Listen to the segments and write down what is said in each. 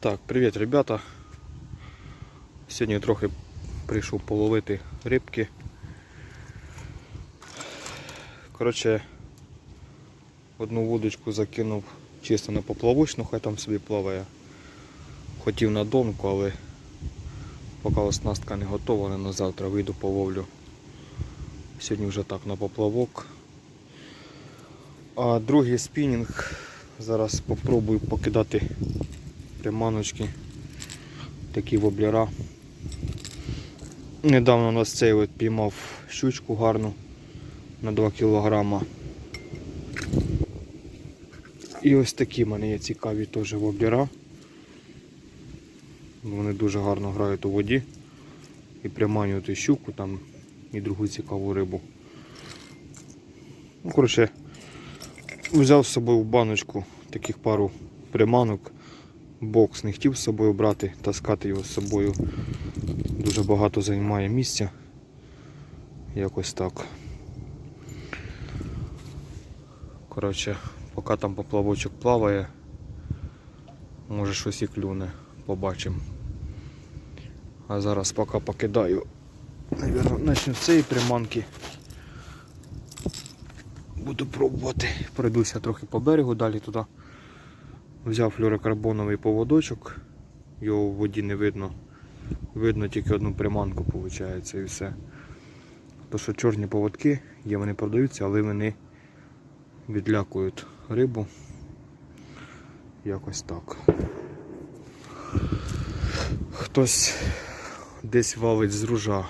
Так, привіт, ребята. Сьогодні трохи прийшов половити рибки. Коротше, одну вудочку закинув чисто на поплавочну, хай там собі плаває. Хотів на донку, але поки оснастка не готова, не на завтра вийду половлю. Сьогодні вже так на поплавок. А другий спінінг зараз спробую покидати приманочки, такі воблера. Недавно у нас цей от піймав щучку гарну на 2 кілограма. І ось такі в мене є цікаві теж воблера. Вони дуже гарно грають у воді і приманюють і щуку там і другу цікаву рибу. Ну, коротше, взяв з собою в баночку таких пару приманок. Бокс не хотів з собою брати, таскати його з собою дуже багато займає місця. Якось так. Коротше, поки там поплавочок плаває, може щось і клюне, побачимо. А зараз поки покидаю. Навірно, начну з цієї приманки. Буду пробувати. Пройдуся трохи по берегу, далі туди. Взяв флюорокарбоновий поводочок, його в воді не видно. Видно тільки одну приманку, виходить, і все. То що чорні поводки є, вони продаються, але вони відлякують рибу. Якось так. Хтось десь валить з ружа,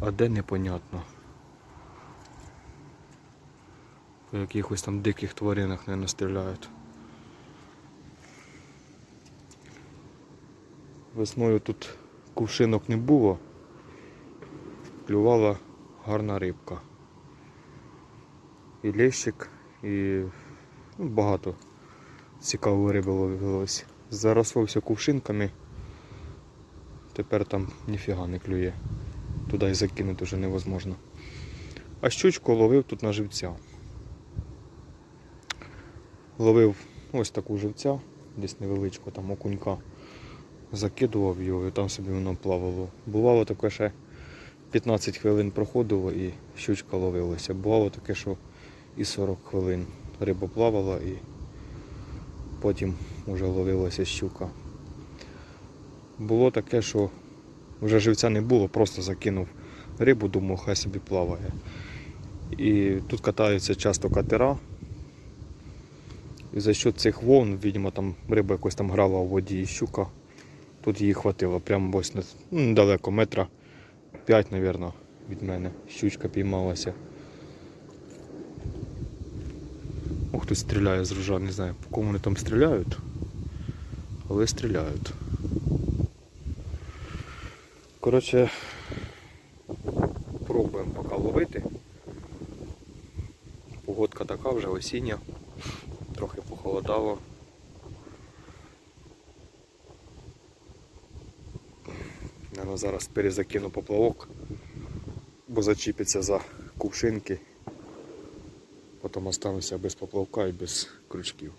а де непонятно. По якихось там диких тваринах не настріляють. Весною тут кувшинок не було. Клювала гарна рибка. І лещик, і ну, багато цікавої риби ловилось. Заросовся кувшинками. Тепер там ніфіга не клює. Туди і закинути вже невозможно. А щучку ловив тут на живця. Ловив ось таку живця, десь невеличку, там окунька закидував його і там собі воно плавало. Бувало таке, що 15 хвилин проходило і щучка ловилася. Бувало таке, що і 40 хвилин риба плавала і потім вже ловилася щука. Було таке, що вже живця не було, просто закинув рибу, думав, хай собі плаває. І тут катаються часто катера. І за що цих волн, видимо, там риба якось там грала у воді і щука. Тут її хватило, прямо ось ну, недалеко, метра 5, мабуть, від мене. Щучка піймалася. Ох, хтось стріляє з ружа, не знаю, по кому вони там стріляють, але стріляють. Коротше, пробуємо поки ловити. Погодка така вже осіння, трохи похолодало. Наверно, зараз перезакину поплавок, бо зачіпиться за кувшинки. Потім остануся без поплавка і без крючків.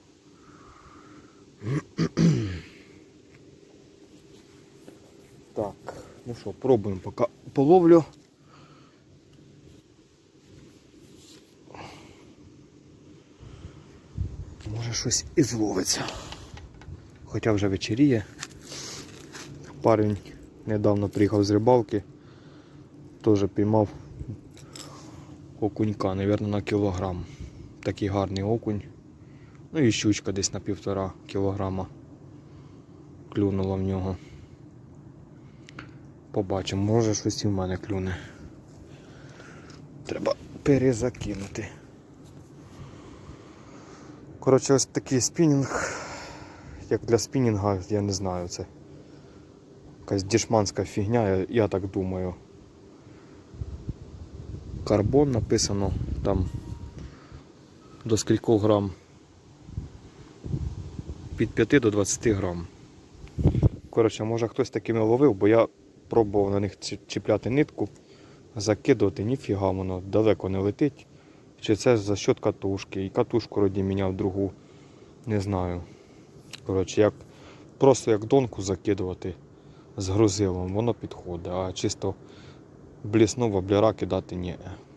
Так, ну що, пробуємо поки половлю. Може щось і зловиться. Хоча вже вечеріє. Парень недавно приїхав з рибалки, теж піймав окунька, мабуть, на кілограм. Такий гарний окунь. Ну і щучка десь на півтора кілограма клюнула в нього. Побачимо, може щось і в мене клюне. Треба перезакинути. Коротше, ось такий спінінг. Як для спінінга, я не знаю це. Якась дешманська фігня, я, я так думаю. Карбон написано там до скількох грам. Від 5 до 20 грам. Коротше, може хтось такими ловив, бо я пробував на них чіпляти нитку, закидувати, ніфіга воно далеко не летить. Чи це за счет катушки. І катушку роді міняв другу. Не знаю. Коротше, як просто як донку закидувати з грузилом, воно підходить, а чисто блісну воблера кидати ні,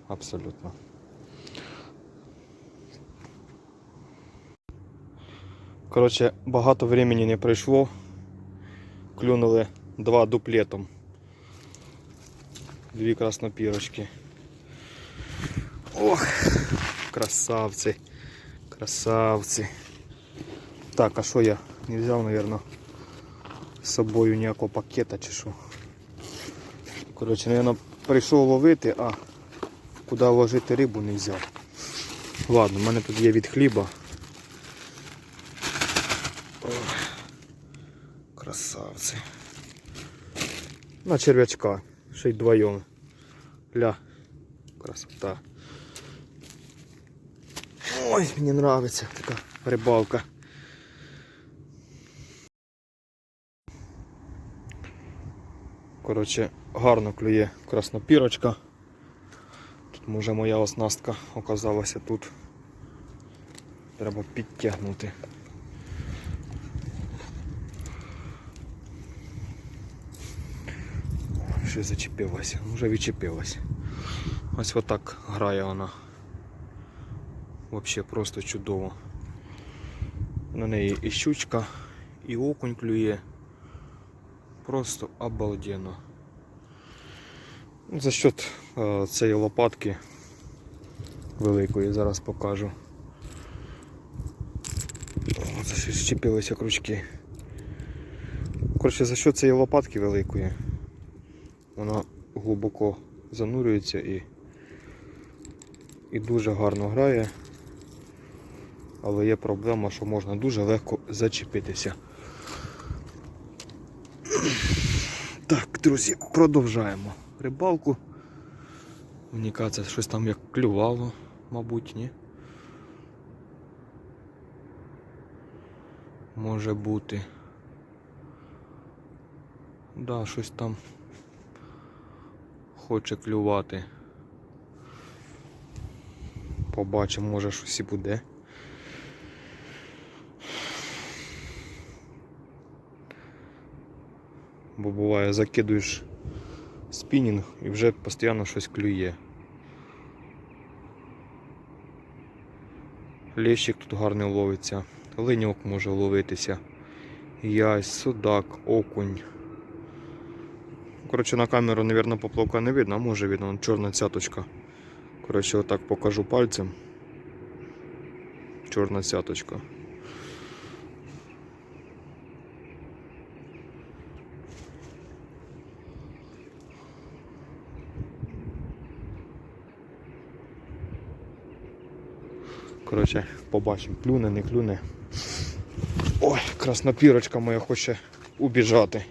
абсолютно. Коротше, багато времени не пройшло. Клюнули два дуплетом. Дві краснопірочки. Ох, красавці. Красавці. Так, а що я не взяв, наверное, з собою ніякого пакета чи що. Коротше, наверное, прийшов ловити, а куди ложити рибу не взяв. Ладно, в мене тут є від хліба. Ох, красавці. На черв'ячка. Ще й вдвоєм. Ля. Красота. Ой, мені нравиться така рибалка. Коротше, гарно клює краснопірочка. Тут може моя оснастка оказалася тут. Треба підтягнути. Ще зачепилася, вже відчепилась. Ось отак грає вона. Взагалі просто чудово. На неї і щучка, і окунь клює. Просто обалденно. За счет цієї лопатки великої зараз покажу. За що зчепилися крючки. Коротше, за що цієї лопатки великої, вона глибоко занурюється і, і дуже гарно грає. Але є проблема, що можна дуже легко зачепитися. Так, друзі, продовжаємо рибалку. Кажеться, щось там як клювало, мабуть, ні. Може бути. Да, щось там хоче клювати. Побачимо, може щось і буде. Бо буває закидуєш спінінг і вже постійно щось клює. Лещик тут гарний ловиться, линьок може ловитися, ясь, судак, окунь. Коротше, на камеру, мабуть, поплавка не видно, а може видно, чорна цяточка. Коротше, отак покажу пальцем. Чорна цяточка. Коротше, побачимо, клюне, не клюне. Ой, краснопірочка моя хоче убіжати.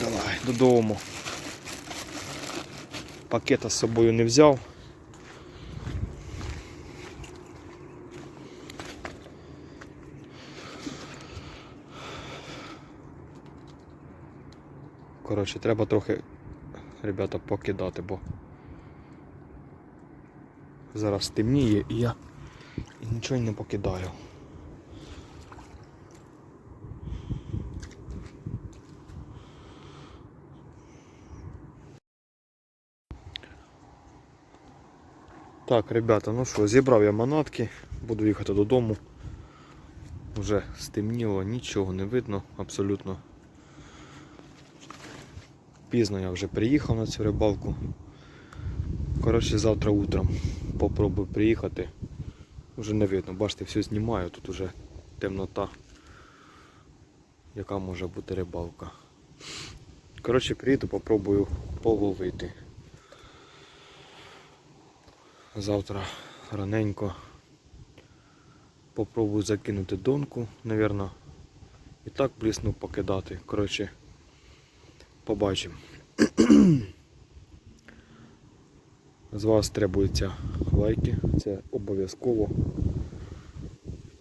Давай, додому. Пакета з собою не взяв. Коротше, треба трохи, ребята, покидати, бо зараз темніє і я і нічого не покидаю. Так, ребята, ну що, зібрав я манатки, буду їхати додому. Вже стемніло, нічого не видно абсолютно. Пізно я вже приїхав на цю рибалку. Коротше, завтра утром попробую приїхати. Вже не видно, бачите, все знімаю, тут уже темнота. Яка може бути рибалка. Коротше, приїду, попробую половити. Завтра раненько попробую закинути донку, напевно. І так блісну покидати. Коротше, побачимо. З вас требуються лайки, це обов'язково.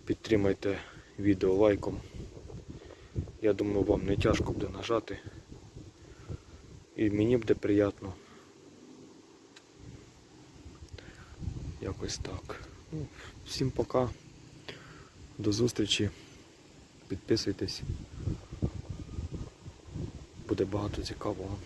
Підтримайте відео лайком. Я думаю, вам не тяжко буде нажати. І мені буде приємно. Якось так. Ну, всім пока. До зустрічі. підписуйтесь. Буде багато цікавого.